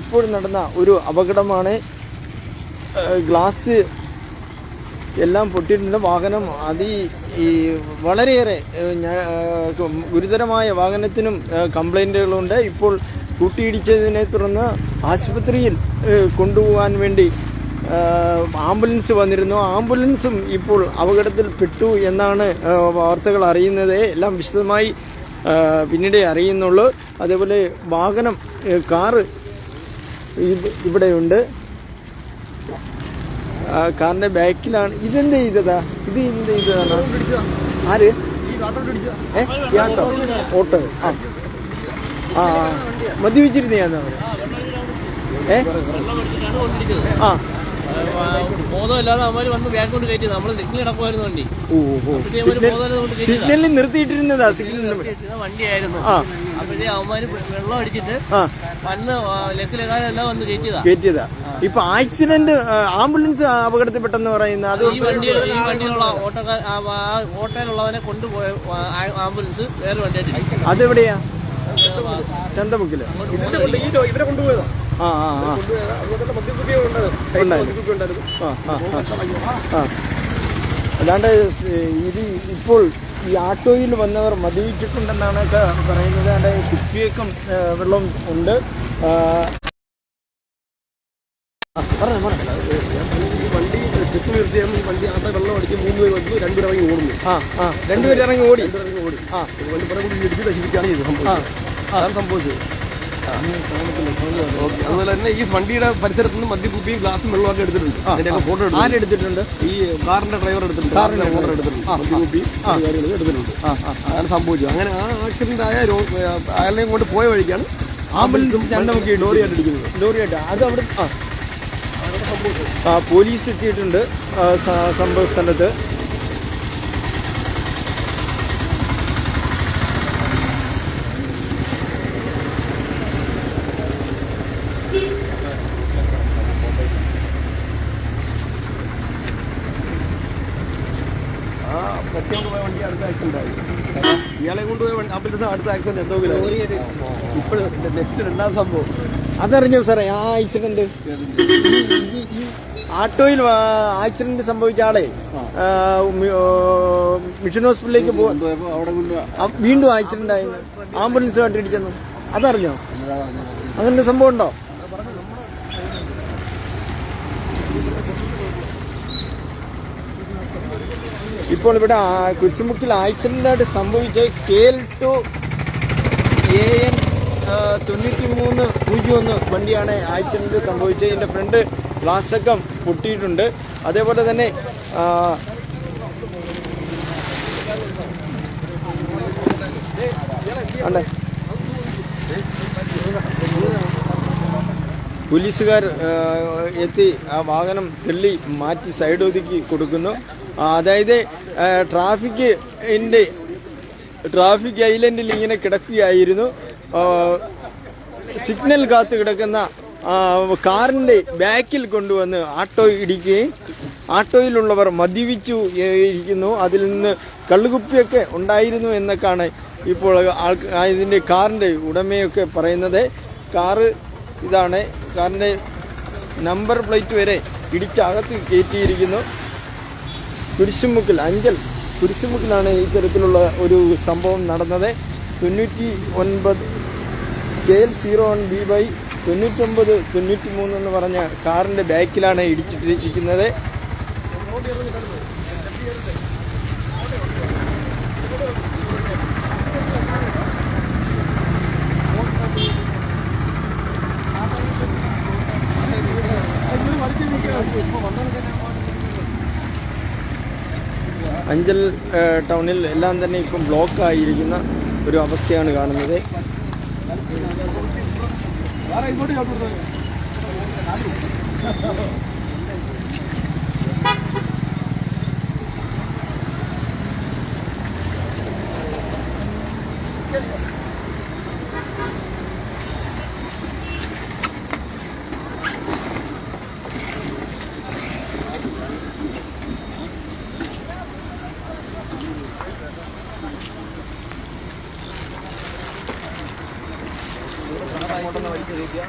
ഇപ്പോൾ നടന്ന ഒരു അപകടമാണ് ഗ്ലാസ് എല്ലാം പൊട്ടിയിട്ടുണ്ട്. വാഹനം അതി ഈ വളരെയേറെ ഗുരുതരമായ വാഹനത്തിനും കംപ്ലൈന്റുകളുണ്ട് ഇപ്പോൾ കൂട്ടിയിടിച്ചതിനെ തുടർന്ന് ആശുപത്രിയിൽ കൊണ്ടുപോകാൻ വേണ്ടി ആംബുലൻസ് വന്നിരുന്നു. ആംബുലൻസും ഇപ്പോൾ അപകടത്തിൽ പെട്ടു എന്നാണ് വാർത്തകൾ അറിയുന്നത്. എല്ലാം വിശദമായി പിന്നീട് അറിയുന്നുള്ളൂ. അതേപോലെ വാഹനം കാറ് ഇവിടെയുണ്ട്. കാറിന്റെ ബാക്കിലാണ്. ഇതെന്ത് ചെയ്തതാ? ഇത് എന്ത് ചെയ്തതാണ് ആര്? ഓട്ടോ. ആ. ആ. മദ്യപിച്ചിരുന്നയാന്ന് അവർ. ഏ? ആ. ബോധമില്ലാതെ അവന്മാര് വന്ന് ബാഗ് കൊണ്ട് കയറ്റി. നമ്മൾ സിഗ്നൽ ഇടക്കുമായിരുന്നു വണ്ടി. സിഗ്നലിൽ നിർത്തിയിട്ടിരുന്നതാ സിഗ്നലിൽ വണ്ടി വണ്ടിയായിരുന്നു. അപ്പോഴേ അവന്മാര് വെള്ളം അടിച്ചിട്ട് വന്ന് ലക്കിലെല്ലാം വന്ന് കയറ്റിയതാ. കയറ്റിയതാ. ഇപ്പൊ ആക്സിഡന്റ് ആംബുലൻസ് അപകടത്തിൽപ്പെട്ടെന്ന് പറയുന്ന അത് ഈ വണ്ടി ഈ വണ്ടിയിലുള്ള ഓട്ടോക്കാർ ആ ആ ഓട്ടോയിലുള്ളവനെ കൊണ്ടുപോയ ആംബുലൻസ് വേറെ വണ്ടിയായിട്ട് അതെവിടെയാ? ചന്തമുക്കിൽ. ഇവരെ കൊണ്ടുപോയതാ? സ് ഇത് ഇപ്പോൾ ഈ ആട്ടോയിൽ വന്നവർ മദ്യപിച്ചിട്ടുണ്ടെന്നാണ് പറയുന്നത്. അല്ലാണ്ട് കുപ്പിയേക്കും വെള്ളം ഉണ്ട്. ഈ വണ്ടി വണ്ടി ആട്ട വെള്ളം അടിച്ച് മൂന്ന് പേര് വന്നു രണ്ടുപേർ ഇറങ്ങി ഓടുന്നു. ആ ആ. രണ്ടുപേരും ഇറങ്ങി ഓടി രണ്ടുപേർ ഇറങ്ങി ഓടി. ആ. വണ്ടി കൂടി ഇടിച്ച് നശിപ്പിക്കുകയാണ് ചെയ്തത്. ആ സംഭവിച്ചത് അതാണ് സംഭവിച്ചത്. അതുപോലെ തന്നെ ഈ വണ്ടിയുടെ പരിസരത്ത് നിന്ന് മദ്യക്കുപ്പിയും ഗ്ലാസും വെള്ളമൊക്കെ എടുത്തിട്ടുണ്ട്. അതിന്റെയൊക്കെ ഫോട്ടോ എടുത്തു ആരെടുത്തിട്ടുണ്ട് ഈ കാറിന്റെ ഡ്രൈവർ എടുത്തിട്ടുണ്ട്. കാറിന്റെ ഓണർ എടുത്തിട്ടുണ്ട്. മദ്യക്കുപ്പി കാര്യങ്ങൾ എടുത്തിട്ടുണ്ട്. അതാണ് സംഭവിച്ചത് അങ്ങനെ ആ ആക്സിഡന്റ് ആയ അയാളെയും കൊണ്ട് പോയ വഴിക്കാണ് ആംബുലൻസും രണ്ടുമൊക്കെ ലോറിയായിട്ട് ഇടിക്കുന്നത് ലോറിയായിട്ട്. അത് അവിടെ ആ പോലീസ് എത്തിയിട്ടുണ്ട് സംഭവ സ്ഥലത്ത്. ആ പറ്റിയോണ്ട് പോയ വണ്ടി അടുത്ത ആക്സിഡന്റ് ആയി. ഇയാളെ കൊണ്ടുപോയ വണ്ടി ആംബുലൻസ് അടുത്ത ആക്സിഡന്റ് എന്തോ ഇപ്പോഴും നെക്സ്റ്റ് രണ്ടാം സംഭവം. അതറിഞ്ഞോ സാറേ ആ ആക്സിഡന്റ് ആട്ടോയിൽ ആക്സിഡന്റ് സംഭവിച്ച ആളെ മിഷൻ ഹോസ്പിറ്റലിലേക്ക് പോ അവിടെ കൊണ്ട് ആ, വീണ്ടും ആക്സിഡന്റ് ആയി. ആംബുലൻസ് കണ്ടിടിച്ചെന്ന് അതറിഞ്ഞോ? അങ്ങനെ സംഭവം ഉണ്ടോ? ഇപ്പോൾ ഇവിടെ കുരിശുമുക്കിൽ ആക്സിഡന്റായിട്ട് സംഭവിച്ച K L two A N തൊണ്ണൂറ്റി മൂന്ന് പൂജ്യം ഒന്ന് വണ്ടിയാണ് ആക്സിഡന്റ് സംഭവിച്ചത്. എന്റെ ഫ്രണ്ട് ഗ്ലാസ്സക്കം പൊട്ടിയിട്ടുണ്ട്. അതേപോലെ തന്നെ. പോലീസുകാർ എത്തി ആ വാഹനം തെള്ളി മാറ്റി സൈഡ് ഒതുക്കി കൊടുക്കുന്നു. അതായത് ട്രാഫിക് ട്രാഫിക്കിന്റെ ട്രാഫിക് ഐലൻഡിൽ ഇങ്ങനെ കിടക്കുകയായിരുന്നു. സിഗ്നൽ കാത്തു കിടക്കുന്ന കാറിന്റെ ബാക്കിൽ കൊണ്ടുവന്ന് ആട്ടോ ഇടിക്കുകയും ആട്ടോയിലുള്ളവർ മദ്യപിച്ചു ഇരിക്കുന്നു. അതിൽ നിന്ന് കള്ളുകുപ്പിയൊക്കെ ഉണ്ടായിരുന്നു എന്നൊക്കെയാണ് ഇപ്പോൾ ആൾ ഇതിന്റെ കാറിന്റെ ഉടമയൊക്കെ പറയുന്നത്. കാറ് ഇതാണ്. കാറിന്റെ നമ്പർ പ്ലേറ്റ് വരെ ഇടിച്ചകത്ത് കയറ്റിയിരിക്കുന്നു. കുരിശുമുക്കിൽ അഞ്ചൽ കുരിശുമുക്കിലാണ് തരത്തിലുള്ള ഒരു സംഭവം നടന്നത്. തൊണ്ണൂറ്റി ഒൻപത് K L zero one B Y തൊണ്ണൂറ്റൊമ്പത് തൊണ്ണൂറ്റി മൂന്ന് എന്ന് പറഞ്ഞ കാറിന്റെ ബാക്കിലാണ് ഇടിച്ചിട്ടിരിക്കുന്നത്. അഞ്ചൽ ടൗണിൽ എല്ലാം തന്നെ ഇപ്പം ബ്ലോക്കായിരിക്കുന്ന ഒരു അവസ്ഥയാണ് കാണുന്നത്. അങ്ങോട്ടൊന്ന് വലിച്ചു കയറ്റിയ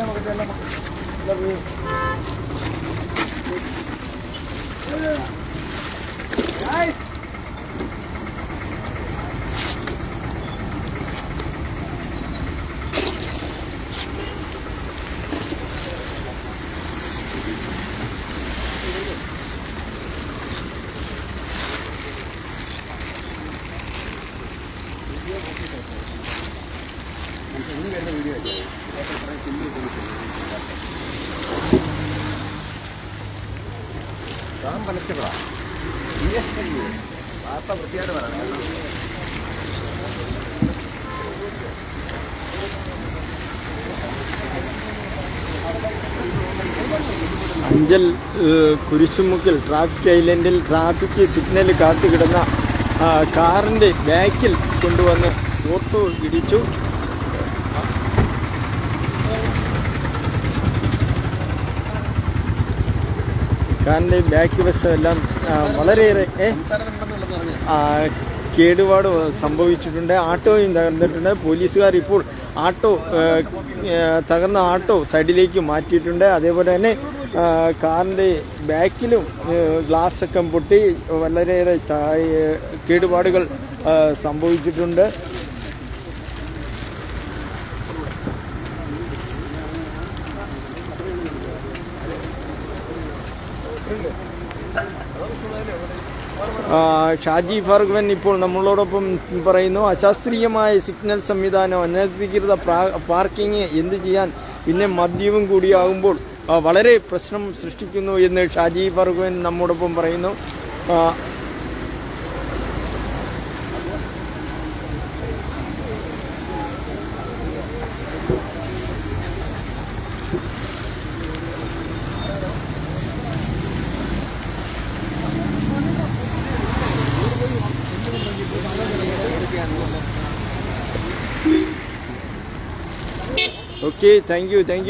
നമുക്ക് ചെല്ലാം താൻ പലച്ചകളാ വാർത്ത വൃത്തിയായിട്ട് പറയണം അഞ്ചൽ കുരിശുമുക്കിൽ ട്രാഫിക് ഐലൻഡിൽ ട്രാഫിക് സിഗ്നൽ കാത്തുകിടന്ന കാറിന്റെ ബാക്കിൽ കൊണ്ടുവന്ന് ഓട്ടോ ഇടിച്ചു. കാറിന്റെ ബാക്ക് വശമെല്ലാം വളരെയേറെ കേടുപാട് സംഭവിച്ചിട്ടുണ്ട്. ആട്ടോയും തകർന്നിട്ടുണ്ട്. പോലീസുകാർ ഇപ്പോൾ ആട്ടോ തകർന്ന ആട്ടോ സൈഡിലേക്ക് മാറ്റിയിട്ടുണ്ട്. അതേപോലെ തന്നെ കാറിന്റെ ബാക്കിലും ഗ്ലാസ്സൊക്കെ പൊട്ടി വളരെയേറെ കേടുപാടുകൾ സംഭവിച്ചിട്ടുണ്ട്. ഷാജി ഭാർഗവൻ ഇപ്പോൾ നമ്മളോടൊപ്പം പറയുന്നു അശാസ്ത്രീയമായ സിഗ്നൽ സംവിധാനം അനധികൃത പാർക്കിംഗ് എന്ത് ചെയ്യാൻ പിന്നെ മദ്യവും കൂടിയാകുമ്പോൾ വളരെ പ്രശ്നം സൃഷ്ടിക്കുന്നു എന്ന് ഷാജി ഭാർഗവൻ നമ്മോടൊപ്പം പറയുന്നു. Okay thank you thank you.